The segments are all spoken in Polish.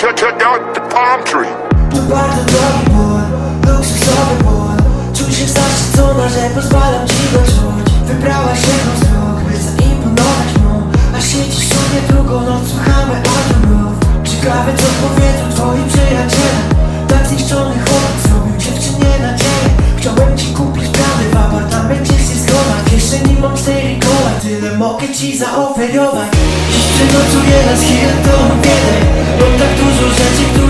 check out the palm tree. Bardzo drogi ból, luksusowy ból Czuj się zaszczycona, że pozwalam ci go czuć Wybrałaś jedną z dróg, by zaimponować mu A siedzisz sobie drugą noc, słuchamy audiomów Ciekawe co powiedzą mogę ci zaoferować. Dziś przenocuję na Hilton Wiedeń Mam tak dużo rzeczy, które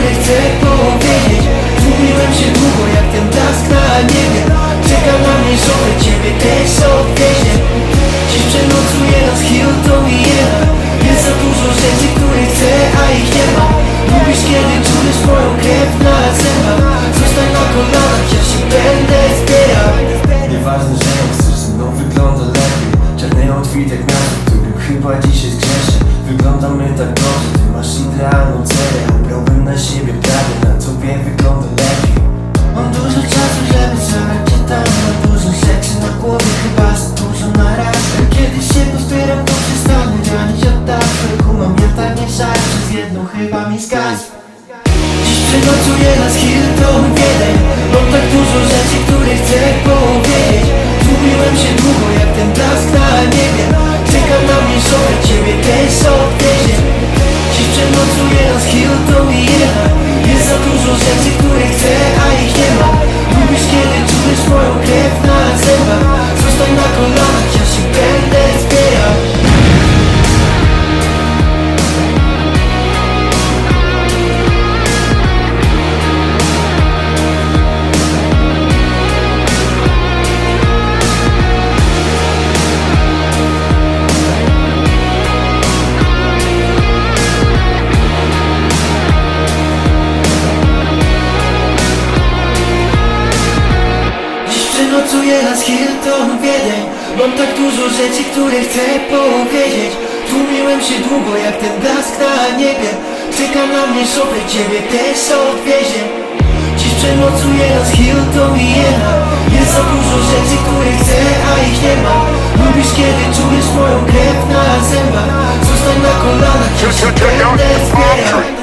w którym chyba dzisiaj zgrzeszę Wyglądamy tak dobrze, ty masz idealną cerę A brałbym na siebie prawie, na tobie wygląda lepiej. Mam dużo czasu, żeby zabrać czytam Mam dużo rzeczy na głowie, chyba za dużo na raz Kiedy się pozbieram, to przestanę granić od tak Kumam, ja tak nie szarę, przez jedną chyba mi zgasł. Dziś przenocuję na Hilton Wiedeń Przenocuję na Hilton Wiedeń Mam tak dużo rzeczy, które chcę powiedzieć Tłumiłem się długo jak ten blask na niebie Czeka na mnie szopę, ciebie też odwiezie Dziś przenocuję na Hilton i jedna Jest za dużo rzeczy, które chcę, a ich nie ma Lubisz kiedy czujesz moją krew na zębach Zostań na kolanach, ja się będę zbierał.